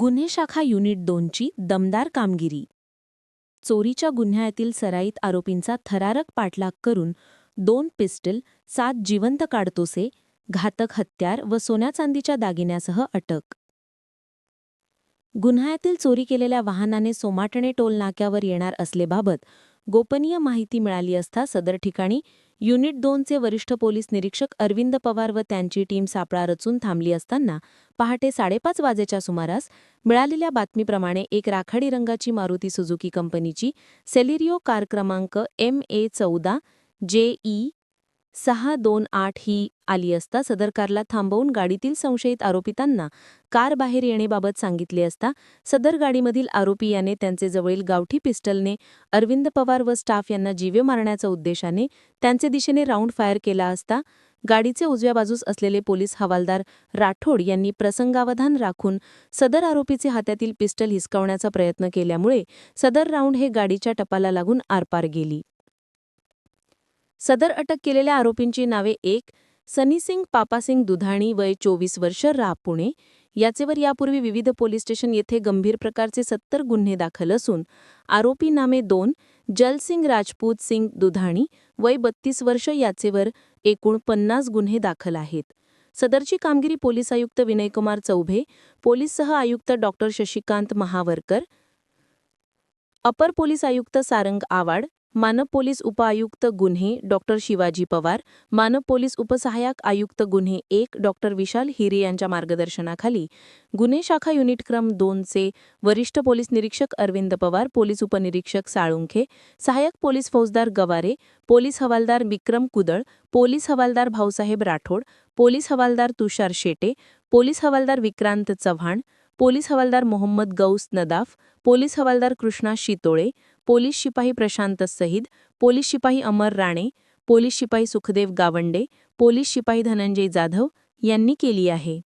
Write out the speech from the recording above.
गुन्हे शाखा युनिट दोनची दमदार कामगिरी. चोरीच्या गुन्ह्यातील सराईत आरोपींचा थरारक पाठलाग करून दोन पिस्टल सात जिवंत काढतोसे घातक हत्यार व सोन्या चांदीच्या दागिन्यासह अटक. गुन्ह्यातील चोरी केलेल्या वाहनाने सोमाटणे टोल नाक्यावर येणार असलेबाबत गोपनीय माहिती मिळाली असता सदर ठिकाणी युनिट दोनचे वरिष्ठ पोलीस निरीक्षक अरविंद पवार व त्यांची टीम सापळा रचून थांबली असताना पहाटे साडेपाच वाजेच्या सुमारास मिळालेल्या बातमीप्रमाणे एक राखाडी रंगाची मारुती सुझुकी कंपनीची सेलिरिओ कार क्रमांक एम ए चौदा जे ई सहा दोन आठ ही आली असता सदर कारला थांबवून गाडीतील संशयित आरोपितांना कार बाहेर येणेबाबत सांगितले असता सदर गाडीमधील आरोपी याने त्यांचे जवळील गावठी पिस्टलने अरविंद पवार व स्टाफ यांना जीवे मारण्याच्या उद्देशाने त्यांचे दिशेने राऊंड फायर केला असता गाडीचे उजव्या बाजूस असलेले पोलीस हवालदार राठोड यांनी प्रसंगावधान राखून सदर आरोपीचे हातातील पिस्टल हिसकावण्याचा प्रयत्न केल्यामुळे सदर राऊंड हे गाडीच्या टपाला लागून आरपार गेली. सदर अटक केलेल्या आरोपींची नावे एक सनीसिंग पापासिंग दुधाणी वय चोवीस वर्ष राह पुणे. याचेवर यापूर्वी विविध पोलीस स्टेशन येथे गंभीर प्रकारचे सत्तर गुन्हे दाखल असून आरोपी नामे दोन जलसिंग राजपूत सिंग दुधाणी वय बत्तीस वर्ष याचेवर एकूण पन्नास गुन्हे दाखल आहेत. सदरची कामगिरी पोलीस आयुक्त विनयकुमार चौभे पोलीस सह आयुक्त डॉक्टर शशिकांत महावरकर अपर पोलीस आयुक्त सारंग आवाड मानव पोलीस उपआयुक्त गुन्हे डॉक्टर शिवाजी पवार मानव पोलीस उपसहाय्यक आयुक्त गुन्हे एक डॉक्टर विशाल हिरे यांच्या मार्गदर्शनाखाली गुन्हे शाखा युनिट क्रम दोनचे वरिष्ठ पोलीस निरीक्षक अरविंद पवार पोलीस उपनिरीक्षक साळुंखे सहाय्यक पोलीस फौजदार गवारे पोलीस हवालदार विक्रम कुदळ पोलीस हवालदार भाऊसाहेब राठोड पोलीस हवालदार तुषार शेटे पोलीस हवालदार विक्रांत चव्हाण पोलीस हवालदार मोहम्मद गौस नदाफ पोलीस हवालदार कृष्णा शितोळे पोलीस शिपाई प्रशांत सहीद पोलीस शिपाई अमर राणे पोलीस शिपाई सुखदेव गावंडे पोलीस शिपाई धनंजय जाधव यांनी केली आहे.